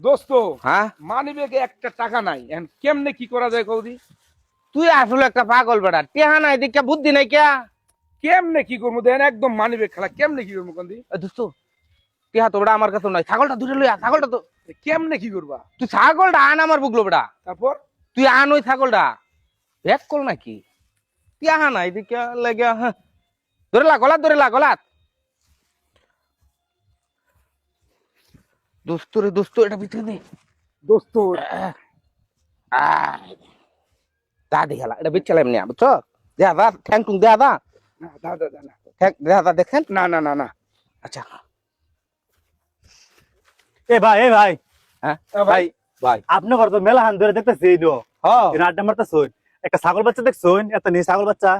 দোস্ত হ্যাঁ? মানি ব্যাগে একটা টাকা নাই। এখন কেমনে কি করা যায় কৌদি তুই আসলে একটা পাগল বেটা টেহা নাই দেখে বুদ্ধি নাই কে? কেমনে কি করব? দেন একদম মানি ব্যাগ খেলা কেমনে কি করব কন্দি দোস্ত টেহা তো বেটা আমার কাছে নাই ছাগলটা দূরে লইয়া ছাগলটা তো কেমনে কি করবা? তুই ছাগলটা আন আমার বুকলো বেটা। তারপর? তুই আন ওই ছাগলটা। এক কল নাকি? টেহা নাই দেখে লেগে ধরে লা গলাত ধরে লা গলাত। দোস্ত রে দোস্ত এটা ভিতরে দে দোস্ত। দা দি এটা বিচ্ছালাম এমনি বুঝছ দেয়া দা ঠ্যাং টুং দেয়া দা না দাদা দাদা না। দেয়া দা দেখেন। না না না না। আচ্ছা। এ ভাই এ ভাই। হ্যাঁ? ভাই। ভাই আপনি ঘর তো মেলা হান ধরে দেখতেছি এই নো হ্যাঁ এর আড্ডা মারতেছুন একটা ছাগল বাচ্চা দেখছুন এত নেই ছাগল বাচ্চা।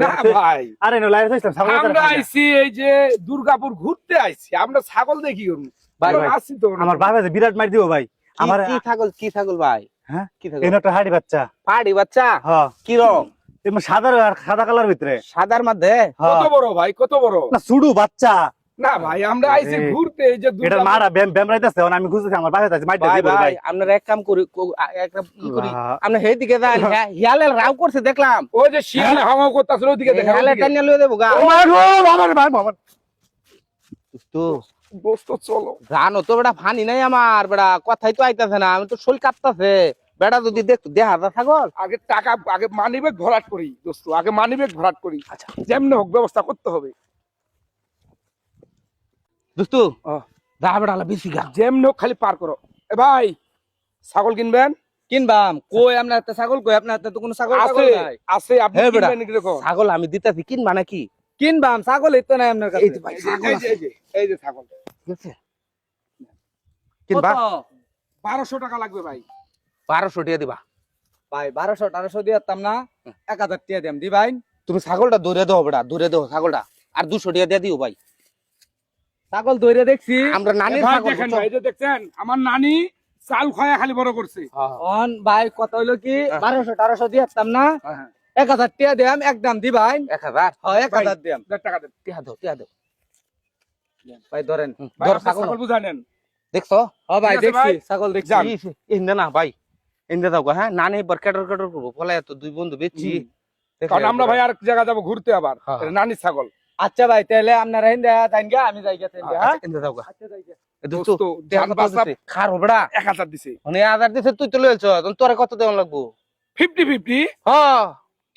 না ভাই। আরে নো লাইরে ছাগল আমরা আইছি এই যে দুর্গাপুর ঘুরতে আইছি আমরা ছাগল দেখি আমার বাবা যে বিরাট মার দিব ভাই। আমার কি ছাগল কি ছাগল ভাই? হ্যাঁ? কি ছাগল? এই হাড়ি বাচ্চা। বাচ্চা? হ্যাঁ। কি রং? এমন সাদা সাদা কালার ভিতরে। সাদার মধ্যে? হ্যাঁ। কত বড় ভাই কত বড়? না সুডু বাচ্চা। না ভাই আমরা আইছি ঘুরতে এই যে এটা মারা ব্যাম ব্যাম রাইতেছে আমি খুঁজতেছি আমার বাবা আছে মাইটা ভাই দিব ভাই ভাই। আপনারা এক কাম করি আমরা সেই দিকে যাই হিয়ালে রাও করছে দেখলাম। ওই যে শিয়াল হাওয়া করতেছিল ওইদিকে দেখা হিয়ালে ওইদিকে। লয়ে দেবো গা। আমার গো আমার ভাই আমার তো দোস্ত চলো। জানো তো বেটা ফানি নাই আমার বেটা। কথাই তো আইতাছে না আমি তো শরীর কাঁপতাছে। বেটা যদি দেখা যা ছাগল? আগে টাকা আগে মানি ব্যাগ ভরাট করি দোস্ত। আগে মানি ব্যাগ ভরাট করি। আচ্ছা। যেমন হোক ব্যবস্থা করতে হবে। দোস্তু যা বেটা বেশি গা। যেমন হোক খালি পার করো। এ ভাই ছাগল কিনবেন? কিনবাম। কই আপনার হাতে ছাগল কই আপনার হাতে তো কোনো ছাগল আছে নাই। আছে আপনি। কিনবেন কীরকম ছাগল আমি দিতাছি কিনবা নাকি? কিনবাম ছাগল এই তো নাই আপনার কাছে। এই যে এই যে- ছাগল ঠিক আছে? কিনবা? কত? বারোশো টাকা লাগবে ভাই। বারোশো টাকা দিবা। ভাই বারোশো টারোশো দিতাম না এক হাজার টিয়া দিম দি ভাই। তুমি ছাগলটা দৌড়ে দেও বেটা দৌড়ে দেও ছাগলটা। আর দুশো টাকা দিয়ে দিও ভাই। ছাগল ধরে দেখছি। আমরা ভাই ছাগল দেখেন ভাই এই যে দেখছেন আমার নানি চাল খয়া খালি বড় করছে। হ্যাঁ, অন ভাই কত হইল কি? হ্যাঁ। বারোশো টারোশো দিতাম না। হ্যাঁ, হ্যাঁ। এক হাজার টিয়া দিম একদম দি ভাই এক হাজার? হ্যাঁ এক হাজার দিম টাকা দেন। টিয়া দাও টিয়া দাও। ভাই ধরেন ধর ছাগল। ছাগল দেখছ? হ ভাই দেখছি ছাগল দেখছি। যান। না ভাই। ইন্দে দাও হ্যাঁ? নানি কেটর কেটর করব ফলে এত দুই বন্ধু বেচছি। কারণ আমরা ভাই আর জায়গা যাব ঘুরতে আবার। হ্যাঁ। নানির ছাগল। আচ্ছা ভাই তাহলে আপনারা হিন্দা যাইন গা আমি যাই গেছেন আচ্ছা, হ্যাঁ? দাও আচ্ছা যাই গে। হবড়া এক হাজার দিছে। মানে তুই তো লইছ তোরে কত দেওয়া লাগবো? Fifty fifty? হ্যাঁ।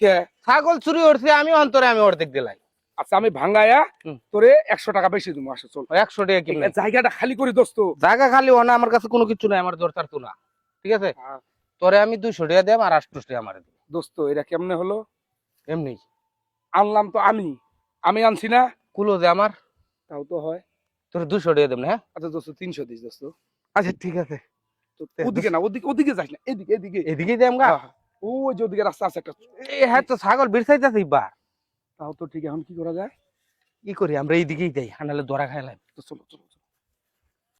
কে? ছাগল চুরি করছে আমি অন্তরে আমি অর্ধেক দিলাই। আচ্ছা আমি ভাঙ্গায়া তোরে একশো টাকা বেশি দিব আসো চল। একশো টাকা কিনলে। জায়গাটা খালি করে দোস্ত। জায়গা খালি না আমার কাছে কোনো কিছু নাই আমার দরকার তো না। ঠিক আছে। তোরে আমি দুইশো টাকা দেব আর আটশো টাকা আমার দোস্ত এটা কেমনে হলো? এমনি। আনলাম তো আমি। আমি আনছি না? কুলো দে আমার। তাও তো হয়। তোর দুইশো টাকা দেব না হ্যাঁ? আচ্ছা দোস্ত তিনশো দিস দোস্ত। আচ্ছা ঠিক আছে। ওদিকে না ওদিকে ওদিকে যাস না এদিকে এদিকে। এদিকে দেম গা ওই যে ওদিকে রাস্তা আছে একটা এই হ্যাঁ তো ছাগল বিরসাইতেছে এবার তাও তো ঠিক এখন কি করা যায়? কি করি আমরা এইদিকেই যাই হানালে দরা খাইলাম তো চলো চলো।